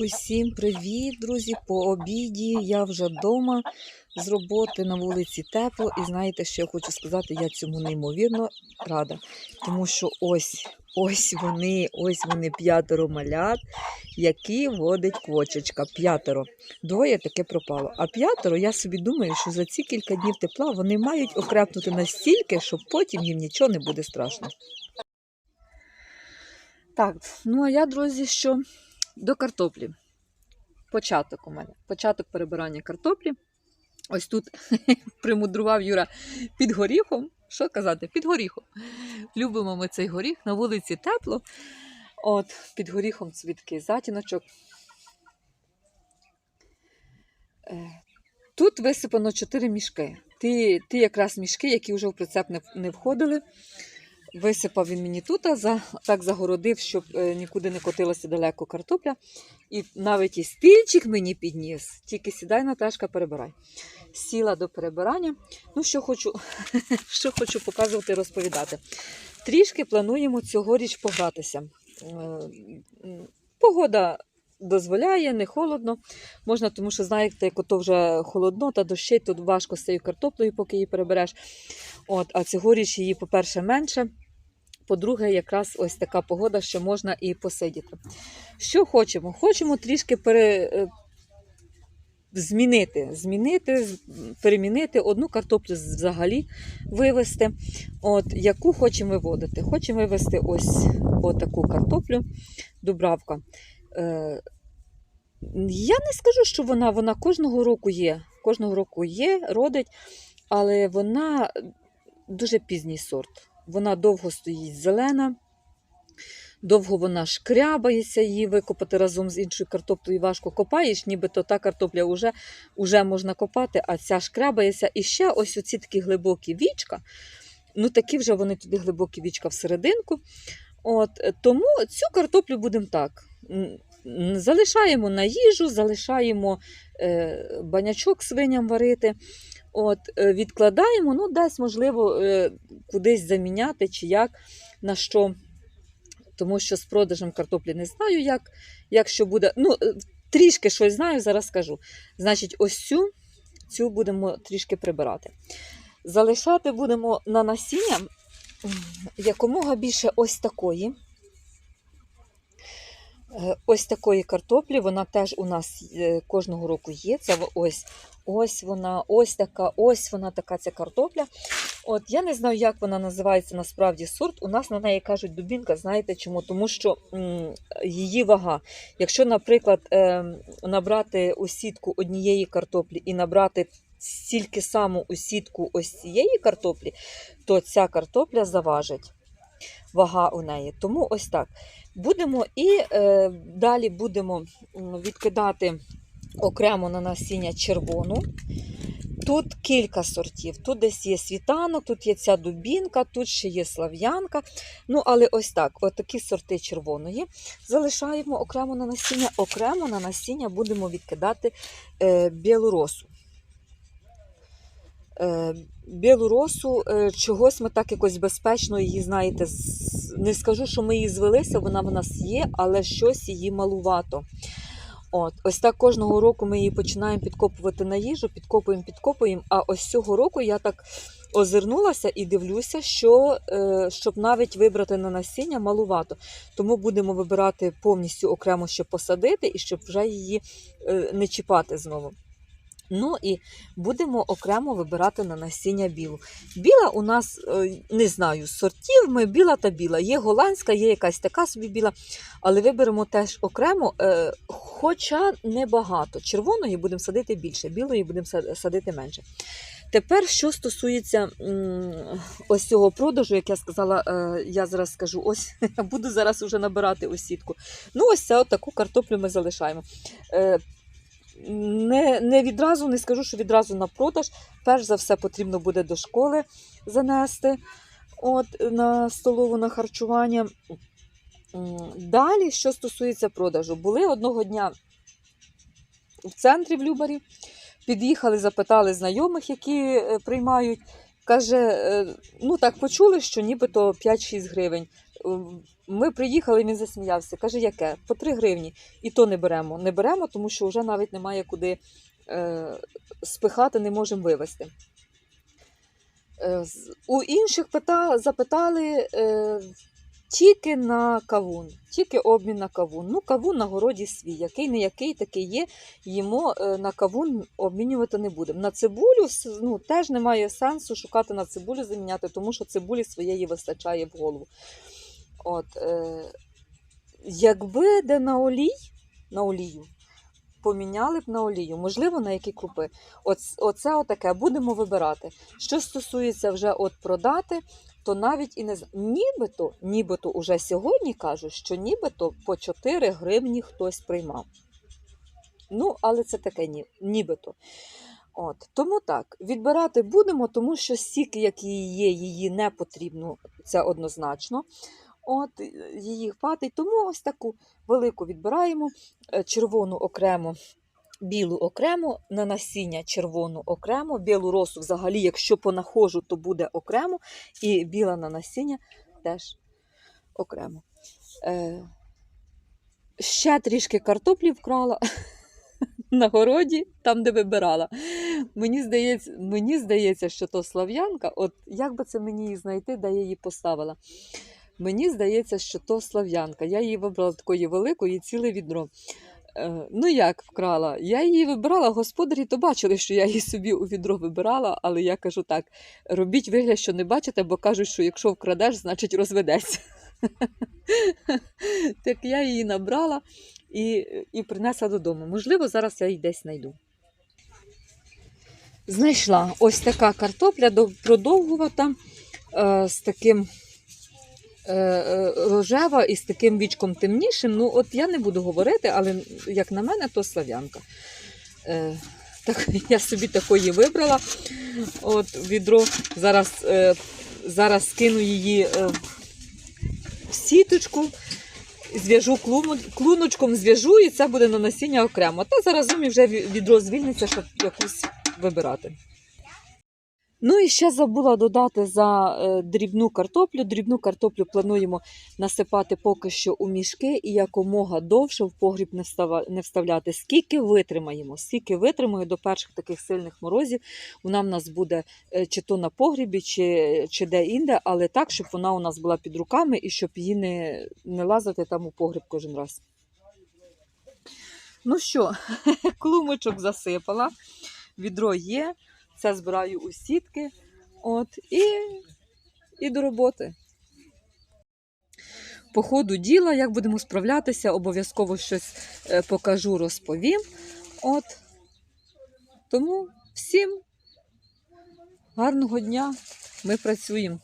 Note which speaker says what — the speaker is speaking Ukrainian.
Speaker 1: Усім привіт, друзі! По обіді я вже вдома з роботи на вулиці тепло. І знаєте, що я хочу сказати? Я цьому неймовірно рада. Тому що ось ось вони, ось вони п'ятеро малят, які водить квочечка. П'ятеро. Двоє таке пропало. А п'ятеро, я собі думаю, що за ці кілька днів тепла вони мають окрепнути настільки, що потім їм нічого не буде страшно. Так, ну а я, друзі, що до картоплі. Початок у мене. Початок перебирання картоплі. Ось тут примудрував Юра під горіхом. Що казати? Під горіхом. Любимо ми цей горіх. На вулиці тепло. От, під горіхом цвіткий затіночок. Е, Тут висипано 4 мішки. Ті, ті якраз мішки, які вже в прицеп не входили. Висипав він мені тут, так загородив, щоб е, нікуди не котилася далеко картопля. І навіть і стільчик мені підніс. Тільки сідай, Наташка, перебирай. Сіла до перебирання. Ну, що хочу, що хочу показувати, розповідати. Трішки плануємо цьогоріч погратися. Е, Погода дозволяє, не холодно. Можна, тому що, знаєте, як ото вже холодно та дощить, тут важко з цією картоплею, поки її перебереш. От, а цьогоріч її, по-перше, менше. По-друге, якраз ось така погода, що можна і посидіти. Що хочемо? Хочемо трішки пере, е, змінити, змінити, перемінити одну картоплю взагалі вивести. От, яку хочемо виводити? Хочемо вивести ось отаку картоплю, дубравка. Е, я не скажу, що вона, вона кожного року є. Кожного року є, родить, але вона дуже пізній сорт. Вона довго стоїть зелена, довго вона шкрябається, її викопати разом з іншою картоплею важко копаєш, нібито та картопля вже, вже можна копати, а ця шкрябається. І ще ось оці такі глибокі вічка. Ну, такі вже вони туди глибокі вічка всерединку. От, тому цю картоплю будемо так. Залишаємо на їжу, залишаємо е, банячок свиням варити. От, е, відкладаємо, ну, десь, можливо, е, кудись заміняти чи як, на що. Тому що з продажем картоплі не знаю, як, як що буде. Ну, е, трішки щось знаю, зараз скажу. Значить, ось цю, цю будемо трішки прибирати. Залишати будемо на насіння якомога більше ось такої. Е, Ось такої картоплі, вона теж у нас е, кожного року є. Це ось, ось вона, ось така, ось вона така ця картопля. От я не знаю, як вона називається насправді сорт. У нас на неї кажуть дубінка. Знаєте чому? Тому що м, її вага. Якщо, наприклад, е, набрати у сітку однієї картоплі і набрати стільки саму у сітку ось цієї картоплі, то ця картопля заважить. Вага у неї. Тому ось так. Будемо і е, далі будемо відкидати окремо на насіння червону. Тут кілька сортів. Тут десь є світанок, тут є ця дубінка, тут ще є слав'янка. Ну, але ось так, отакі сорти червоної. Залишаємо окремо на насіння. Окремо на насіння будемо відкидати е, білоросу. Е, білоросу, е, чогось ми так якось безпечно її, знаєте, не скажу, що ми її звелися, вона в нас є, але щось її малувато. От, ось так кожного року ми її починаємо підкопувати на їжу, підкопуємо, підкопуємо. А ось цього року я так озирнулася і дивлюся, що е, щоб навіть вибрати на насіння малувато. Тому будемо вибирати повністю окремо, щоб посадити, і щоб вже її не чіпати знову. Ну і будемо окремо вибирати на насіння білу. Біла у нас е, не знаю сортів. Ми біла та біла. Є голландська, є якась така собі біла, але виберемо теж окремо, е, хоча небагато. Червоної будемо садити більше, білої будемо садити менше. Тепер, що стосується ось цього продажу, як я сказала, е, я зараз скажу, ось буду зараз уже набирати ось сітку. Ну, ось це таку картоплю ми залишаємо. Не, не відразу не скажу, що відразу на продаж. Перш за все потрібно буде до школи занести от, на столову на харчування. Далі, що стосується продажу, були одного дня в центрі в Любарі, під'їхали, запитали знайомих, які е, приймають. Каже, е, ну так почули, що нібито 5-6 гривень Ми приїхали, він засміявся. Каже, яке? По 3 гривні. І то не беремо. Не беремо, тому що вже навіть немає куди е, спихати, не можемо вивезти. Е, у інших пита, запитали е, тільки на кавун, тільки обмін на кавун. Ну, кавун на городі свій, який не який, такий є. Їмо е, на кавун обмінювати не будемо. На цибулю ну, теж немає сенсу шукати на цибулю заміняти, тому що цибулі своєї вистачає в голову. От, е, якби де на олій, на олію, поміняли б на олію, можливо, на які крупи. Оц, оце отаке будемо вибирати. Що стосується вже от продати, то навіть і не нібито, нібито уже сьогодні кажуть, що нібито по 4 гривні хтось приймав. Ну, але це таке ні, нібито. От, тому так, відбирати будемо, тому що стільки, як її є, її не потрібно, це однозначно. От, е, її хватить, тому ось таку велику відбираємо, е, червону окремо, білу окремо, на насіння червону окремо, білу росу взагалі, якщо понаходжу, то буде окремо, і біла на насіння теж окремо. Е, ще трішки картоплі вкрала на городі, там, де вибирала. Мені здається, мені здається, що то слав'янка. От як би це мені її знайти, де я її поставила? Мені здається, що то слав'янка. Я її вибрала такої великої, ціле відро. Е, ну як вкрала? Я її вибирала, господарі то бачили, що я її собі у відро вибирала, але я кажу так: робіть вигляд, що не бачите, бо кажуть, що якщо вкрадеш, значить розведеться. Так я її набрала і, і принесла додому. Можливо, зараз я її десь знайду. Знайшла ось така картопля до- продовгувата е, з таким рожева і з таким вічком темнішим. Ну, от я не буду говорити, але як на мене, то слав'янка. Е, так, я собі такої вибрала. От відро. Зараз, е, зараз скину її е, в сіточку. Зв'яжу клуночком, зв'яжу, і це буде на насіння окремо. Та заразом вже відро звільниться, щоб якусь вибирати. Ну і ще забула додати за е, дрібну картоплю. Дрібну картоплю плануємо насипати поки що у мішки і якомога довше в погріб не, вставляти. Скільки витримаємо, скільки витримає до перших таких сильних морозів, вона в нас буде е, чи то на погрібі, чи, чи де інде, але так, щоб вона у нас була під руками і щоб її не, не лазити там у погріб кожен раз. Ну що, клумочок засипала, відро є. Це збираю у сітки. От, і, і до роботи. По ходу діла, як будемо справлятися, обов'язково щось е, покажу, розповім. От. Тому всім гарного дня. Ми працюємо.